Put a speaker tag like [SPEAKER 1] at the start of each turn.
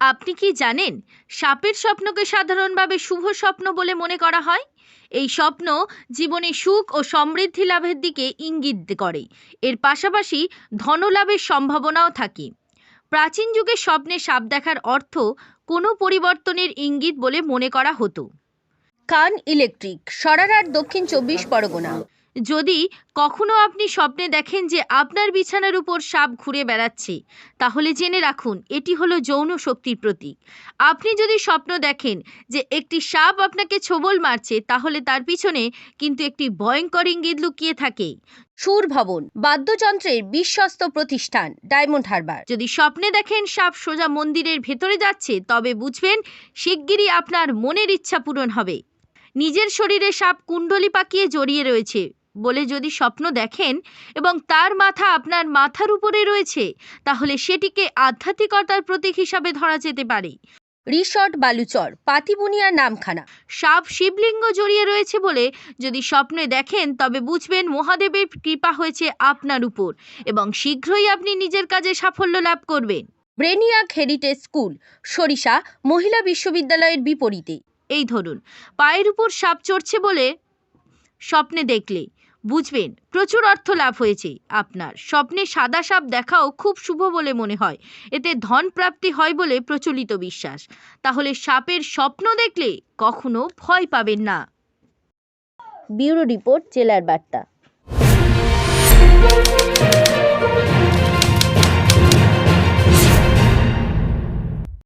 [SPEAKER 1] আপনি কি জানেন সাপের স্বপ্নকে সাধারণভাবে শুভ স্বপ্ন বলে মনে করা হয়? এই স্বপ্ন জীবনে সুখ ও সমৃদ্ধি লাভের দিকে ইঙ্গিত করে। এর পাশাপাশি ধনলাভের সম্ভাবনাও থাকে। প্রাচীন যুগে স্বপ্নে সাপ দেখার অর্থ কোনো পরিবর্তনের ইঙ্গিত বলে মনে করা হতো।
[SPEAKER 2] কান ইলেকট্রিক সরারার দক্ষিণ চব্বিশ পরগনা।
[SPEAKER 1] যদি কখনো আপনি স্বপ্নে দেখেন যে আপনার বিছানার উপর সাপ ঘুরে বেড়াচ্ছে তাহলে জেনে রাখুন এটি হলো যৌন শক্তির প্রতীক। আপনি যদি স্বপ্ন দেখেন যে একটি সাপ আপনাকে ছোবল মারছে তাহলে তার পিছনে কিন্তু একটি ভয়ঙ্কর ইঙ্গিত লুকিয়ে থাকে।
[SPEAKER 2] সুর ভবন বাদ্যযন্ত্রের বিশ্বস্ত প্রতিষ্ঠান ডায়মন্ড হারবার।
[SPEAKER 1] যদি স্বপ্নে দেখেন সাপ সোজা মন্দিরের ভেতরে যাচ্ছে তবে বুঝবেন শিগগিরই আপনার মনের ইচ্ছা পূরণ হবে। নিজের শরীরে সাপ কুণ্ডলি পাকিয়ে জড়িয়ে রয়েছে। বলে যদি স্বপ্ন দেখেন এবং তার মাথা আপনার মাথার উপরে রয়েছে তাহলে সেটিকে আধ্যাত্মিকতার প্রতীক হিসাবে ধরা যেতে পারে।
[SPEAKER 2] রিসর্ট বালুচর পাতিবুনিয়ার নামখানা।
[SPEAKER 1] সাপ শিবলিঙ্গ জড়িয়ে রয়েছে বলে যদি স্বপ্নে দেখেন তবে বুঝবেন মহাদেবের কৃপা হয়েছে আপনার উপর এবং শীঘ্রই আপনি নিজের কাজে সাফল্য লাভ করবেন।
[SPEAKER 2] ব্রেনিয়াক হেরিটেজ স্কুল সরিষা মহিলা বিশ্ববিদ্যালয়ের বিপরীতে।
[SPEAKER 1] এই ধরুন পায়ের উপর সাপ চড়ছে বলে স্বপ্নে দেখলে। বুঝবেন, প্রচুর অর্থ লাভ হয়েছে আপনার। স্বপ্নে সাদা সাপ দেখাও খুব শুভ বলে মনে হয়। এতে ধন প্রাপ্তি হয় বলে প্রচলিত বিশ্বাস। তাহলে সাপের স্বপ্ন দেখলে কখনো ভয় পাবেন না।
[SPEAKER 2] ব্যুরো রিপোর্ট, জেলার বার্তা।